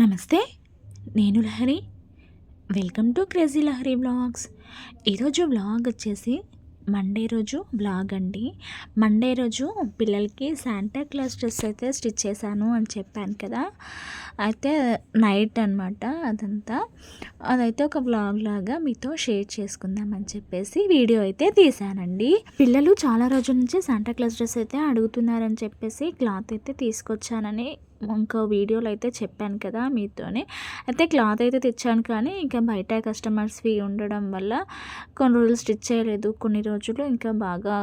నమస్తే నేను Lahari. Welcome to crazy Lahari blogs ఈరోజు బ్లాగ్ వచ్చేసి మండే రోజు బ్లాగ్ అండి. మండే రోజు పిల్లలకి శాంటా క్లాస్ డ్రెస్ అయితే స్టిచ్ చేశాను అని చెప్పాను కదా. అయితే నైట్ అనమాట అదంతా. అదైతే ఒక బ్లాగ్ లాగా మీతో షేర్ చేసుకుందామని చెప్పేసి వీడియో అయితే తీశానండి. పిల్లలు చాలా రోజుల నుంచి శాంటా క్లాస్ డ్రెస్ అయితే అడుగుతున్నారని చెప్పేసి క్లాత్ అయితే తీసుకొచ్చానని ఇంకో వీడియోలో అయితే చెప్పాను కదా మీతోనే. అయితే క్లాత్ అయితే తెచ్చాను కానీ ఇంకా బయట కస్టమర్స్వి ఉండడం వల్ల కొన్ని రోజులు స్టిచ్ చేయలేదు. కొన్ని రోజులు ఇంకా బాగా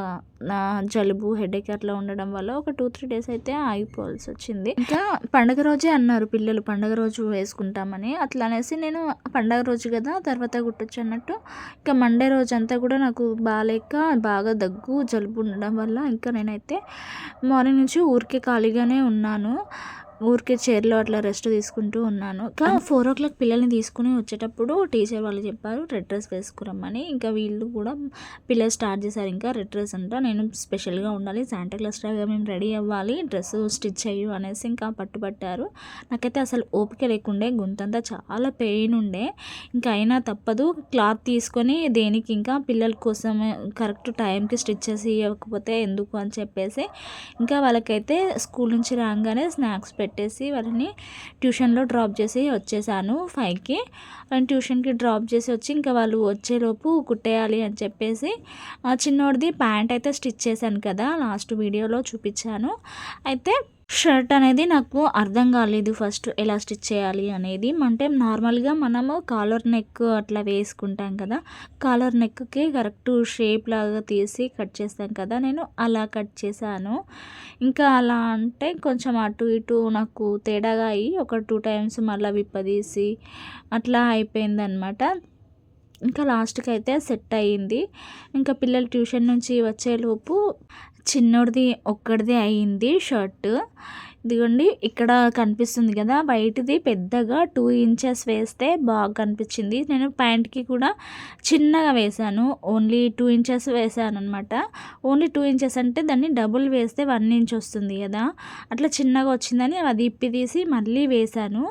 నా జలుబు హెడేక్ అట్లా ఉండడం వల్ల ఒక టూ త్రీ డేస్ అయితే ఆగిపోవాల్సి వచ్చింది. ఇంకా పండగ రోజే అన్నారు పిల్లలు పండగ రోజు వేసుకుంటామని. అట్లా అనేసి నేను పండగ రోజు కదా తర్వాత కుట్టొచ్చు అన్నట్టు ఇంకా మండే రోజు అంతా కూడా నాకు బాగాలేక బాగా దగ్గు జలుబు ఉండడం వల్ల ఇంకా నేనైతే మార్నింగ్ నుంచి ఊరికే ఖాళీగానే ఉన్నాను. ఊరికే చైర్లో అట్లా రెస్ట్ తీసుకుంటూ ఉన్నాను. ఇంకా ఫోర్ ఓ క్లాక్ పిల్లల్ని తీసుకుని వచ్చేటప్పుడు టీచర్ వాళ్ళు చెప్పారు రెడ్ డ్రెస్ వేసుకురమ్మని. ఇంకా వీళ్ళు కూడా పిల్లలు స్టార్ట్ చేశారు. ఇంకా రెడ్ డ్రెస్ అంట నేను స్పెషల్గా ఉండాలి శాంటా క్లాస్ లాగా మేము రెడీ అవ్వాలి డ్రెస్ స్టిచ్ చేయు అనేసి ఇంకా పట్టుబట్టారు. నాకైతే అసలు ఓపిక లేకుండే గొంతంతా చాలా పెయిన్ ఉండే. ఇంకా అయినా తప్పదు క్లాత్ తీసుకొని దేనికి ఇంకా పిల్లల కోసం కరెక్ట్ టైంకి స్టిచ్ చేసి ఇవ్వకపోతే ఎందుకు అని చెప్పేసి ఇంకా వాళ్ళకైతే స్కూల్ నుంచి రాగానే స్నాక్స్ పెట్టేసి వాళ్ళని ట్యూషన్లో డ్రాప్ చేసి వచ్చేసాను ఫైవ్కి. వాళ్ళని ట్యూషన్కి డ్రాప్ చేసి వచ్చి ఇంకా వాళ్ళు వచ్చేలోపు కుట్టేయాలి అని చెప్పేసి చిన్నోడిది ప్యాంట్ అయితే స్టిచ్ చేశాను కదా లాస్ట్ వీడియోలో చూపించాను. అయితే షర్ట్ అనేది నాకు అర్థం కాలేదు ఫస్ట్ ఎలా స్టిచ్ చేయాలి అనేది. అంటే నార్మల్గా మనము కాలర్ నెక్ అట్లా వేసుకుంటాం కదా కాలర్ నెక్కి కరెక్ట్ షేప్ లాగా తీసి కట్ చేస్తాం కదా నేను అలా కట్ చేశాను. ఇంకా అలా అంటే కొంచెం అటు ఇటు నాకు తేడాగా అయ్యి ఒక టూ టైమ్స్ మళ్ళీ విప్పదీసి అట్లా అయిపోయిందనమాట ఇంకా లాస్ట్కి అయితే సెట్ అయ్యింది. ఇంకా పిల్లలు ట్యూషన్ నుంచి వచ్చేలోపు చిన్నోడిది ఒక్కడిది అయ్యింది షర్ట్. ఇదిగోండి ఇక్కడ కనిపిస్తుంది కదా బయటది పెద్దగా టూ ఇంచెస్ వేస్తే బాగా కనిపించింది. నేను ప్యాంట్కి కూడా చిన్నగా వేశాను ఓన్లీ టూ ఇంచెస్ వేశాను అనమాట ఓన్లీ టూ ఇంచెస్ అంటే దాన్ని డబుల్ వేస్తే వన్ ఇంచ్ వస్తుంది కదా. అట్లా చిన్నగా వచ్చిందని అది ఇప్పి తీసి మళ్ళీ వేశాను.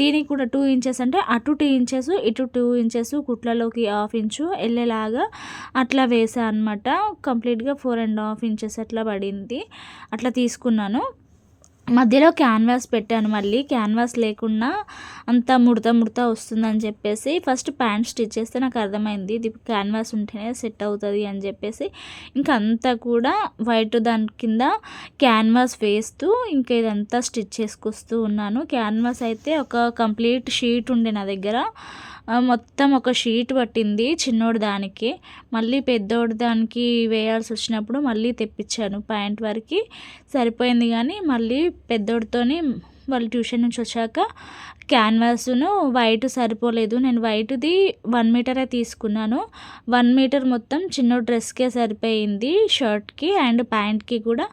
దీనికి కూడా టూ ఇంచెస్ అంటే అటు టూ ఇంచెస్ ఇటు టూ ఇంచెస్ కుట్లలోకి హాఫ్ ఇంచు వెళ్ళేలాగా అట్లా వేసాను అనమాట కంప్లీట్గా ఫోర్ అండ్ హాఫ్ ఇంచెస్ అట్లా పడింది. అట్లా తీసుకున్నాను. మధ్యలో క్యాన్వాస్ పెట్టాను మళ్ళీ. క్యాన్వాస్ లేకుండా అంతా ముడత ముడత వస్తుందని చెప్పేసి ఫస్ట్ ప్యాంట్ స్టిచ్ చేస్తే నాకు అర్థమైంది. ఇది క్యాన్వాస్ ఉంటేనే సెట్ అవుతుంది అని చెప్పేసి. ఇంకా అంతా కూడా వైట్ దాని కింద క్యాన్వాస్ వేస్తూ ఇంకా ఇదంతా స్టిచ్ చేసుకొస్తూ ఉన్నాను. క్యాన్వాస్ అయితే ఒక కంప్లీట్ షీట్ ఉండే నా దగ్గర. మొత్తం ఒక షీట్ పట్టింది చిన్నోడు దానికి. మళ్ళీ పెద్దోడు దానికి వేయాల్సి వచ్చినప్పుడు మళ్ళీ తెప్పించాను ప్యాంట్ వరకు. సరిపోయింది కానీ మళ్ళీ పెద్దోడితోని వాళ్ళు ట్యూషన్ నుంచి వచ్చాక క్యాన్వాస్ను వైట్ సరిపోలేదు. నేను వైట్ది వన్ మీటరే తీసుకున్నాను. వన్ మీటర్ మొత్తం చిన్న డ్రెస్కే సరిపోయింది షర్ట్కి అండ్ ప్యాంట్కి కూడా.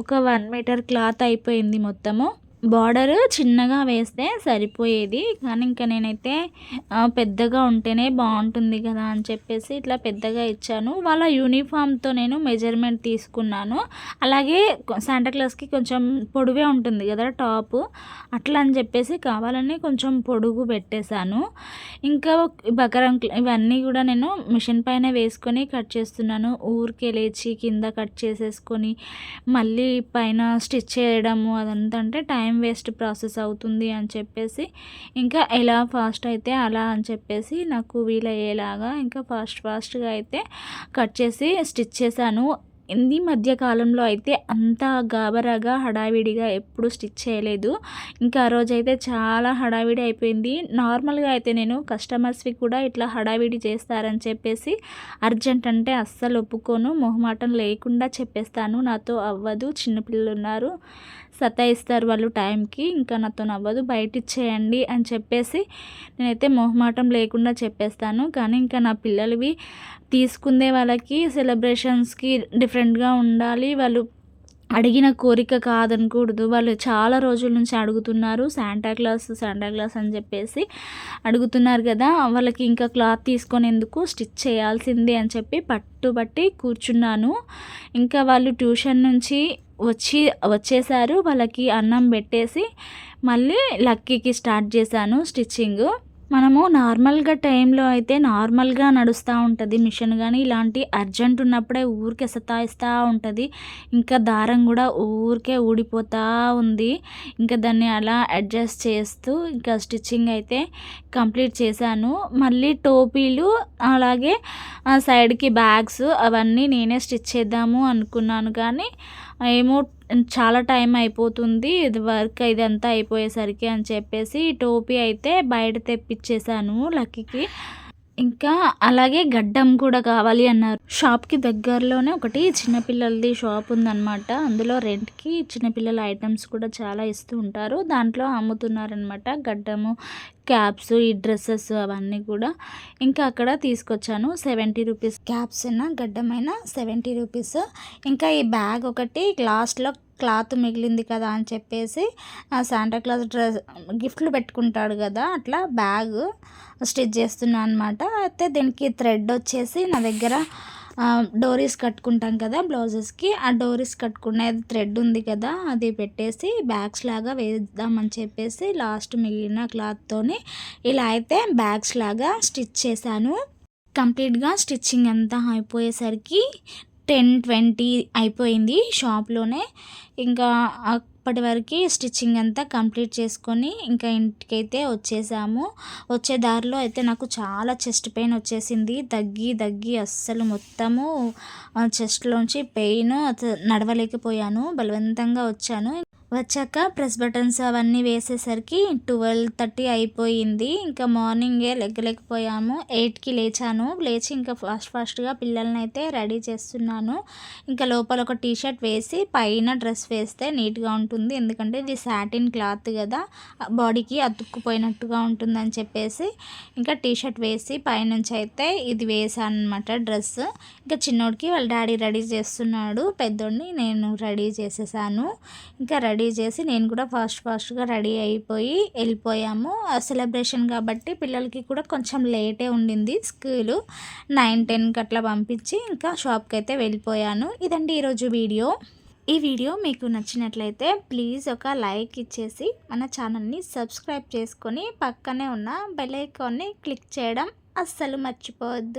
ఒక వన్ మీటర్ క్లాత్ అయిపోయింది మొత్తము. బార్డర్ చిన్నగా వేస్తే సరిపోయేది. కానీ ఇంకా నేనైతే పెద్దగా ఉంటేనే బాగుంటుంది కదా అని చెప్పేసి ఇట్లా పెద్దగా ఇచ్చాను. వాళ్ళ యూనిఫామ్తో నేను మెజర్మెంట్ తీసుకున్నాను. అలాగే శాంటాక్లాస్కి కొంచెం పొడువే ఉంటుంది కదా టాప్. అట్లా అని చెప్పేసి కావాలని కొంచెం పొడుగు పెట్టేశాను. ఇంకా బకరం ఇవన్నీ కూడా నేను మిషన్ పైన వేసుకొని కట్ చేస్తున్నాను. ఊరికే లేచి కింద కట్ చేసేసుకొని మళ్ళీ పైన స్టిచ్ చేయడము అదంతా అంటే టైం టైం వేస్ట్ ప్రాసెస్ అవుతుంది అని చెప్పేసి ఇంకా ఎలా ఫాస్ట్ అయితే అలా అని చెప్పేసి నాకు వీలయ్యేలాగా ఇంకా ఫాస్ట్ ఫాస్ట్గా అయితే కట్ చేసి స్టిచ్ చేశాను. ఈ మధ్య కాలంలో అయితే అంత గాబరాగా హడావిడిగా ఎప్పుడు స్టిచ్ చేయలేదు. ఇంకా ఆ రోజు అయితే చాలా హడావిడి అయిపోయింది. నార్మల్గా అయితే నేను కస్టమర్స్వి కూడా ఇట్లా హడావిడి చేస్తారని చెప్పేసి అర్జెంట్ అంటే అస్సలు ఒప్పుకోను. మొహమాటం లేకుండా చెప్పేస్తాను. నాతో అవ్వదు. చిన్నపిల్లలు ఉన్నారు. సతాయిస్తారు వాళ్ళు టైంకి. ఇంకా నాతో అవ్వదు బయట ఇచ్చేయండి అని చెప్పేసి నేనైతే మొహమాటం లేకుండా చెప్పేస్తాను. కానీ ఇంకా నా పిల్లలవి తీసుకుందే వాళ్ళకి సెలబ్రేషన్స్కి డిఫరెంట్గా ఉండాలి. వాళ్ళు అడిగిన కోరిక కాదనకూడదు. వాళ్ళు చాలా రోజుల నుంచి అడుగుతున్నారు. శాంటా క్లాస్ శాంటా క్లాస్ అని చెప్పేసి అడుగుతున్నారు కదా. వాళ్ళకి ఇంకా క్లాత్ తీసుకునేందుకు స్టిచ్ చేయాల్సిందే అని చెప్పి పట్టుబట్టి కూర్చున్నాను. ఇంకా వాళ్ళు ట్యూషన్ నుంచి వచ్చి వచ్చేసారు. వాళ్ళకి అన్నం పెట్టేసి మళ్ళీ లక్కీకి స్టార్ట్ చేశాను స్టిచ్చింగ్. మనము నార్మల్గా టైంలో అయితే నార్మల్గా నడుస్తూ ఉంటుంది మిషన్ కానీ ఇలాంటి అర్జెంట్ ఉన్నప్పుడే ఊరికే సతాయిస్తూ ఉంటుంది. ఇంకా దారం కూడా ఊరికే ఊడిపోతూ ఉంది. ఇంకా దాన్ని అలా అడ్జస్ట్ చేస్తూ ఇంకా స్టిచ్చింగ్ అయితే కంప్లీట్ చేశాను. మళ్ళీ టోపీలు అలాగే సైడ్కి బ్యాగ్స్ అవన్నీ నేనే స్టిచ్ చేద్దాము అనుకున్నాను. కానీ ఏమో చాలా టైం అయిపోతుంది. ఇది వర్క్ ఇదంతా అయిపోయేసరికి అని చెప్పేసి టోపీ అయితే బయట తెప్పించేశాను లక్కీకి. ఇంకా అలాగే గడ్డం కూడా కావాలి అన్నారు. షాప్కి దగ్గరలోనే ఒకటి చిన్నపిల్లలది షాప్ ఉందన్నమాట. అందులో రెంట్కి చిన్నపిల్లల ఐటమ్స్ కూడా చాలా ఇస్తూ ఉంటారు. దాంట్లో అమ్ముతున్నారనమాట గడ్డము. క్యాప్స్ ఈ డ్రెస్సెస్ అవన్నీ కూడా ఇంకా అక్కడ తీసుకొచ్చాను. సెవెంటీ రూపీస్ క్యాప్స్ అయినా గడ్డమైన సెవెంటీ రూపీస్. ఇంకా ఈ బ్యాగ్ ఒకటి లాస్ట్లో క్లాత్ మిగిలింది కదా అని చెప్పేసి శాంటా క్లాస్ డ్రెస్ గిఫ్ట్లు పెట్టుకుంటాడు కదా అట్లా బ్యాగ్ స్టిచ్ చేస్తున్నాను అనమాట అయితే దీనికి థ్రెడ్ వచ్చేసి నా దగ్గర డోరీస్ కట్టుకుంటాం కదా బ్లౌజెస్కి ఆ డోరీస్ కట్టుకునేది థ్రెడ్ ఉంది కదా అది పెట్టేసి బ్యాగ్స్ లాగా వేద్దామని చెప్పేసి లాస్ట్ మిగిలిన క్లాత్తోని ఇలా అయితే బ్యాగ్స్ లాగా స్టిచ్ చేశాను. కంప్లీట్గా స్టిచ్చింగ్ అంతా అయిపోయేసరికి టెన్ ట్వంటీ అయిపోయింది షాప్లోనే. ఇంకా అప్పటి వరకు స్టిచ్చింగ్ అంతా కంప్లీట్ చేసుకొని ఇంకా ఇంటికైతే వచ్చేసాము. వచ్చే దారిలో అయితే నాకు చాలా చెస్ట్ పెయిన్ వచ్చేసింది. దగ్గి దగ్గి అస్సలు మొత్తము చెస్ట్లోంచి పెయిన్ నడవలేకపోయాను. బలవంతంగా వచ్చాను. వచ్చాక ప్రెస్ బటన్స్ అవన్నీ వేసేసరికి ట్వెల్వ్ థర్టీ అయిపోయింది. ఇంకా మార్నింగే లెగ్గలేకపోయాము. ఎయిట్కి లేచాను. లేచి ఇంకా ఫాస్ట్ ఫాస్ట్గా పిల్లల్ని అయితే రెడీ చేస్తున్నాను. ఇంకా లోపల ఒక టీ షర్ట్ వేసి పైన డ్రెస్ వేస్తే నీట్గా ఉంటుంది ఎందుకంటే ఇది శాటిన్ క్లాత్ కదా. బాడీకి అతుక్కుపోయినట్టుగా ఉంటుందని చెప్పేసి ఇంకా టీ షర్ట్ వేసి పైనుంచి అయితే ఇది వేసాను అనమాట డ్రెస్. ఇంకా చిన్నోడికి వాళ్ళ డాడీ రెడీ చేస్తున్నాడు. పెద్దోడిని నేను రెడీ చేసేసాను. ఇంకా రెడీ రెడీ చేసి నేను కూడా ఫాస్ట్ ఫాస్ట్గా రెడీ అయిపోయి వెళ్ళిపోయాము. సెలబ్రేషన్ కాబట్టి పిల్లలకి కూడా కొంచెం లేటే ఉండింది స్కూలు. నైన్ టెన్కి అట్లా పంపించి ఇంకా షాప్కి అయితే వెళ్ళిపోయాను. ఇదండి ఈరోజు వీడియో. ఈ వీడియో మీకు నచ్చినట్లయితే ప్లీజ్ ఒక లైక్ ఇచ్చేసి మన ఛానల్ని సబ్స్క్రైబ్ చేసుకొని పక్కనే ఉన్న బెల్ ఐకాన్ని క్లిక్ చేయడం అస్సలు మర్చిపోవద్దు.